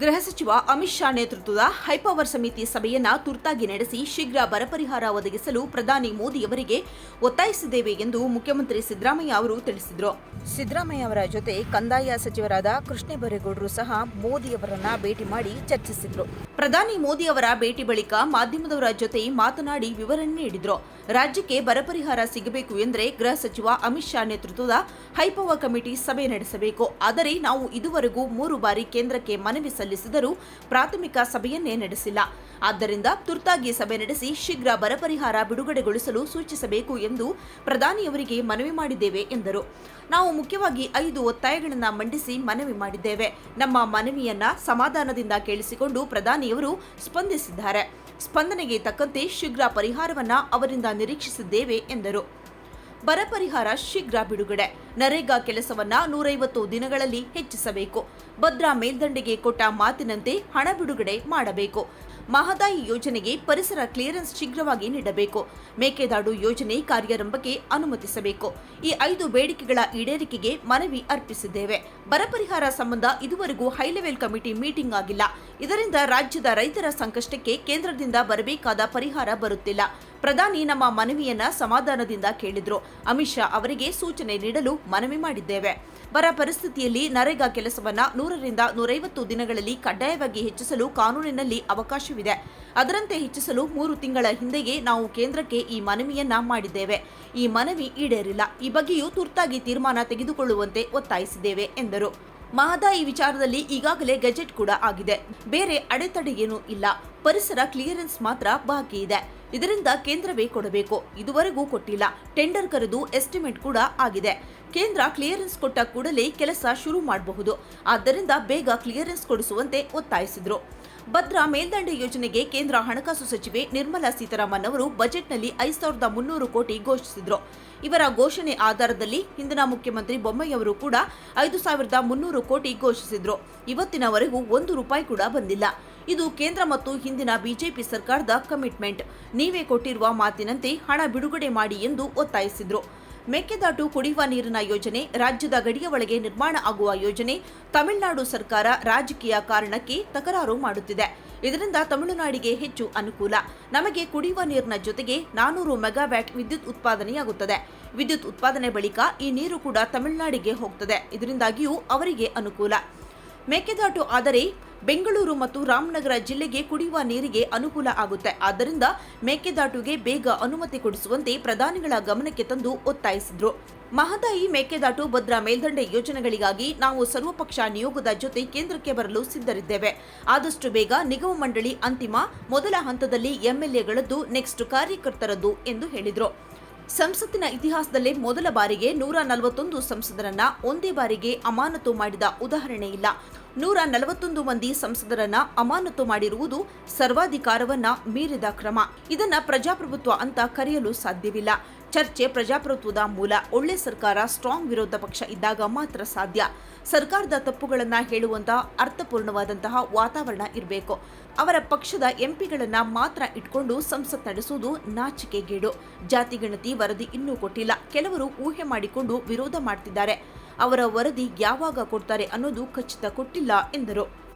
ಗೃಹ ಸಚಿವ ಅಮಿತ್ ಶಾ ನೇತೃತ್ವದ ಹೈಪವರ್ ಸಮಿತಿ ಸಭೆಯನ್ನ ತುರ್ತಾಗಿ ನಡೆಸಿ ಶೀಘ್ರ ಬರ ಪರಿಹಾರ ಒದಗಿಸಲು ಪ್ರಧಾನಿ ಮೋದಿಯವರಿಗೆ ಒತ್ತಾಯಿಸಿದ್ದೇವೆ ಎಂದು ಮುಖ್ಯಮಂತ್ರಿ ಸಿದ್ದರಾಮಯ್ಯ ಅವರು ತಿಳಿಸಿದರು. ಸಿದ್ದರಾಮಯ್ಯ ಅವರ ಜೊತೆ ಕಂದಾಯ ಸಚಿವರಾದ ಕೃಷ್ಣ ಬೈರೇಗೌಡರು ಸಹ ಮೋದಿಯವರನ್ನ ಭೇಟಿ ಮಾಡಿ ಚರ್ಚಿಸಿದರು. ಪ್ರಧಾನಿ ಮೋದಿಯವರ ಭೇಟಿ ಬಳಿಕ ಮಾಧ್ಯಮದವರ ಜೊತೆ ಮಾತನಾಡಿ ವಿವರಣೆ ನೀಡಿದರು. ರಾಜ್ಯಕ್ಕೆ ಬರ ಪರಿಹಾರ ಸಿಗಬೇಕು ಎಂದರೆ ಗೃಹ ಸಚಿವ ಅಮಿತ್ ಶಾ ನೇತೃತ್ವದ ಹೈಪವರ್ ಕಮಿಟಿ ಸಭೆ ನಡೆಸಬೇಕು. ಆದರೆ ನಾವು ಇದುವರೆಗೂ ಮೂರು ಬಾರಿ ಕೇಂದ್ರಕ್ಕೆ ಮನವಿ ಸಲ್ಲಿಸಿದರೂ ಪ್ರಾಥಮಿಕ ಸಭೆಯನ್ನೇ ನಡೆಸಿಲ್ಲ. ಆದ್ದರಿಂದ ತುರ್ತಾಗಿ ಸಭೆ ನಡೆಸಿ ಶೀಘ್ರ ಬರ ಪರಿಹಾರ ಬಿಡುಗಡೆಗೊಳಿಸಲು ಸೂಚಿಸಬೇಕು ಎಂದು ಪ್ರಧಾನಿಯವರಿಗೆ ಮನವಿ ಮಾಡಿದ್ದೇವೆ ಎಂದರು. ನಾವು ಮುಖ್ಯವಾಗಿ ಐದು ಒತ್ತಾಯಗಳನ್ನು ಮಂಡಿಸಿ ಮನವಿ ಮಾಡಿದ್ದೇವೆ. ನಮ್ಮ ಮನವಿಯನ್ನ ಸಮಾಧಾನದಿಂದ ಕೇಳಿಸಿಕೊಂಡು ಪ್ರಧಾನಿಯವರು ಸ್ಪಂದಿಸಿದ್ದಾರೆ. ಸ್ಪಂದನೆಗೆ ತಕ್ಕಂತೆ ಶೀಘ್ರ ಪರಿಹಾರವನ್ನ ಅವರಿಂದ ನಿರೀಕ್ಷಿಸಿದ್ದೇವೆ ಎಂದರು. ಬರ ಪರಿಹಾರ ಶೀಘ್ರ ಬಿಡುಗಡೆ. ನರೇಗಾ ಕೆಲಸವನ್ನ ನೂರೈವತ್ತು ದಿನಗಳಲ್ಲಿ ಹೆಚ್ಚಿಸಬೇಕು. ಭದ್ರಾ ಮೇಲ್ದಂಡೆಗೆ ಕೊಟ್ಟ ಮಾತಿನಂತೆ ಹಣ ಬಿಡುಗಡೆ ಮಾಡಬೇಕು. ಮಹದಾಯಿ ಯೋಜನೆಗೆ ಪರಿಸರ ಕ್ಲಿಯರೆನ್ಸ್ ಶೀಘ್ರವಾಗಿ ನೀಡಬೇಕು. ಮೇಕೆದಾಡು ಯೋಜನೆ ಕಾರ್ಯಾರಂಭಕ್ಕೆ ಅನುಮತಿಸಬೇಕು. ಈ ಐದು ಬೇಡಿಕೆಗಳ ಈಡೇರಿಕೆಗೆ ಮನವಿ ಅರ್ಪಿಸಿದ್ದೇವೆ. ಬರ ಪರಿಹಾರ ಸಂಬಂಧ ಇದುವರೆಗೂ ಹೈಲೆವೆಲ್ ಕಮಿಟಿ ಮೀಟಿಂಗ್ ಆಗಿಲ್ಲ. ಇದರಿಂದ ರಾಜ್ಯದ ರೈತರ ಸಂಕಷ್ಟಕ್ಕೆ ಕೇಂದ್ರದಿಂದ ಬರಬೇಕಾದ ಪರಿಹಾರ ಬರುತ್ತಿಲ್ಲ. ಪ್ರಧಾನಿ ನಮ್ಮ ಮನವಿಯನ್ನ ಸಮಾಧಾನದಿಂದ ಕೇಳಿದ್ರು. ಅಮಿತ್ ಶಾ ಅವರಿಗೆ ಸೂಚನೆ ನೀಡಲು ಮನವಿ ಮಾಡಿದ್ದೇವೆ. ಬರ ಪರಿಸ್ಥಿತಿಯಲ್ಲಿ ನರೇಗಾ ಕೆಲಸವನ್ನ ನೂರರಿಂದ ನೂರೈವತ್ತು ದಿನಗಳಲ್ಲಿ ಕಡ್ಡಾಯವಾಗಿ ಹೆಚ್ಚಿಸಲು ಕಾನೂನಿನಲ್ಲಿ ಅವಕಾಶವಿದೆ. ಅದರಂತೆ ಹೆಚ್ಚಿಸಲು ಮೂರು ತಿಂಗಳ ಹಿಂದೆಯೇ ನಾವು ಕೇಂದ್ರಕ್ಕೆ ಈ ಮನವಿಯನ್ನ ಮಾಡಿದ್ದೇವೆ. ಈ ಮನವಿ ಈಡೇರಿಲ್ಲ. ಈ ಬಗ್ಗೆಯೂ ತುರ್ತಾಗಿ ತೀರ್ಮಾನ ತೆಗೆದುಕೊಳ್ಳುವಂತೆ ಒತ್ತಾಯಿಸಿದ್ದೇವೆ, ಎಂದರು. ಮಹದಾಯಿ ವಿಚಾರದಲ್ಲಿ ಈಗಾಗಲೇ ಗೆಜೆಟ್ ಕೂಡ ಆಗಿದೆ. ಬೇರೆ ಅಡೆತಡೆ ಏನೂ ಇಲ್ಲ. ಪರಿಸರ ಕ್ಲಿಯರೆನ್ಸ್ ಮಾತ್ರ ಬಾಕಿ ಇದೆ. ಇದರಿಂದ ಕೇಂದ್ರವೇ ಕೊಡಬೇಕು. ಇದುವರೆಗೂ ಕೊಟ್ಟಿಲ್ಲ. ಟೆಂಡರ್ ಕರೆದು ಎಸ್ಟಿಮೇಟ್ ಕೂಡ ಆಗಿದೆ. ಕೇಂದ್ರ ಕ್ಲಿಯರೆನ್ಸ್ ಕೊಟ್ಟ ಕೂಡಲೇ ಕೆಲಸ ಶುರು ಮಾಡಬಹುದು. ಆದ್ದರಿಂದ ಬೇಗ ಕ್ಲಿಯರೆನ್ಸ್ ಕೊಡಿಸುವಂತೆ ಒತ್ತಾಯಿಸಿದರು. ಭದ್ರಾ ಮೇಲ್ದಂಡೆ ಯೋಜನೆಗೆ ಕೇಂದ್ರ ಹಣಕಾಸು ಸಚಿವೆ ನಿರ್ಮಲಾ ಸೀತಾರಾಮನ್ ಅವರು ಬಜೆಟ್ನಲ್ಲಿ ಐದು ಸಾವಿರದ ಮುನ್ನೂರು ಕೋಟಿ ಘೋಷಿಸಿದ್ರು. ಇವರ ಘೋಷಣೆ ಆಧಾರದಲ್ಲಿ ಹಿಂದಿನ ಮುಖ್ಯಮಂತ್ರಿ ಬೊಮ್ಮಯ್ಯವರು ಕೂಡ ಐದು ಸಾವಿರದ ಮುನ್ನೂರು ಕೋಟಿ ಘೋಷಿಸಿದ್ರು. ಇವತ್ತಿನವರೆಗೂ ಒಂದು ರೂಪಾಯಿ ಕೂಡ ಬಂದಿಲ್ಲ. ಇದು ಕೇಂದ್ರ ಮತ್ತು ಹಿಂದಿನ ಬಿಜೆಪಿ ಸರ್ಕಾರದ ಕಮಿಟ್ಮೆಂಟ್. ನೀವೇ ಕೊಟ್ಟಿರುವ ಮಾತಿನಂತೆ ಹಣ ಬಿಡುಗಡೆ ಮಾಡಿ ಎಂದು ಒತ್ತಾಯಿಸಿದ್ರು. ಮೇಕೆದಾಟು ಕುಡಿಯುವ ನೀರಿನ ಯೋಜನೆ, ರಾಜ್ಯದ ಗಡಿಯ ಒಳಗೆ ನಿರ್ಮಾಣ ಆಗುವ ಯೋಜನೆ, ತಮಿಳುನಾಡು ಸರ್ಕಾರ ರಾಜಕೀಯ ಕಾರಣಕ್ಕೆ ತಕರಾರು ಮಾಡುತ್ತಿದೆ. ಇದರಿಂದ ತಮಿಳುನಾಡಿಗೆ ಹೆಚ್ಚು ಅನುಕೂಲ. ನಮಗೆ ಕುಡಿಯುವ ನೀರಿನ ಜೊತೆಗೆ ನಾನೂರು ಮೆಗಾವ್ಯಾಟ್ ವಿದ್ಯುತ್ ಉತ್ಪಾದನೆಯಾಗುತ್ತದೆ. ವಿದ್ಯುತ್ ಉತ್ಪಾದನೆ ಬಳಿಕ ಈ ನೀರು ಕೂಡ ತಮಿಳುನಾಡಿಗೆ ಹೋಗ್ತದೆ. ಇದರಿಂದಾಗಿಯೂ ಅವರಿಗೆ ಅನುಕೂಲ. ಮೇಕೆದಾಟು ಆದರೆ ಬೆಂಗಳೂರು ಮತ್ತು ರಾಮನಗರ ಜಿಲ್ಲೆಗೆ ಕುಡಿಯುವ ನೀರಿಗೆ ಅನುಕೂಲ ಆಗುತ್ತೆ. ಆದ್ದರಿಂದ ಮೇಕೆದಾಟುಗೆ ಬೇಗ ಅನುಮತಿ ಕೊಡಿಸುವಂತೆ ಪ್ರಧಾನಿಗಳ ಗಮನಕ್ಕೆ ತಂದು ಒತ್ತಾಯಿಸಿದರು. ಮಹದಾಯಿ ಮೇಕೆದಾಟು ಭದ್ರಾ ಮೇಲ್ದಂಡೆ ಯೋಜನೆಗಳಿಗಾಗಿ ನಾವು ಸರ್ವಪಕ್ಷ ನಿಯೋಗದ ಜೊತೆ ಕೇಂದ್ರಕ್ಕೆ ಬರಲು ಸಿದ್ಧರಿದ್ದೇವೆ. ಆದಷ್ಟು ಬೇಗ ನಿಗಮ ಮಂಡಳಿ ಅಂತಿಮ, ಮೊದಲ ಹಂತದಲ್ಲಿ ಎಂಎಲ್ಎಗಳದ್ದು ನೆಕ್ಸ್ಟ್ ಕಾರ್ಯಕರ್ತರದ್ದು ಎಂದು ಹೇಳಿದರು. ಸಂಸತ್ತಿನ ಇತಿಹಾಸದಲ್ಲೇ ಮೊದಲ ಬಾರಿಗೆ ನೂರ ನಲವತ್ತೊಂದು ಸಂಸದರನ್ನ ಒಂದೇ ಬಾರಿಗೆ ಅಮಾನತು ಮಾಡಿದ ಉದಾಹರಣೆ ಇಲ್ಲ. ನೂರ ನಲವತ್ತೊಂದು ಮಂದಿ ಸಂಸದರನ್ನ ಅಮಾನತು ಮಾಡಿರುವುದು ಸರ್ವಾಧಿಕಾರವನ್ನ ಮೀರಿದ ಕ್ರಮ. ಇದನ್ನ ಪ್ರಜಾಪ್ರಭುತ್ವ ಅಂತ ಕರೆಯಲು ಸಾಧ್ಯವಿಲ್ಲ. ಚರ್ಚೆ ಪ್ರಜಾಪ್ರಭುತ್ವದ ಮೂಲ. ಒಳ್ಳೆ ಸರ್ಕಾರ ಸ್ಟ್ರಾಂಗ್ ವಿರೋಧ ಪಕ್ಷ ಇದ್ದಾಗ ಮಾತ್ರ ಸಾಧ್ಯ. ಸರ್ಕಾರದ ತಪ್ಪುಗಳನ್ನ ಹೇಳುವಂತಹ ಅರ್ಥಪೂರ್ಣವಾದಂತಹ ವಾತಾವರಣ ಇರಬೇಕು. ಅವರ ಪಕ್ಷದ ಎಂಪಿಗಳನ್ನ ಮಾತ್ರ ಇಟ್ಕೊಂಡು ಸಂಸತ್ ನಡೆಸುವುದು ನಾಚಿಕೆಗೇಡು. ಜಾತಿಗಣತಿ ವರದಿ ಇನ್ನೂ ಕೊಟ್ಟಿಲ್ಲ. ಕೆಲವರು ಊಹೆ ಮಾಡಿಕೊಂಡು ವಿರೋಧ ಮಾಡ್ತಿದ್ದಾರೆ. ಅವರ ವರದಿ ಯಾವಾಗ ಕೊಡ್ತಾರೆ ಅನ್ನೋದು ಖಚಿತ ಕೊಟ್ಟಿಲ್ಲ ಎಂದರು.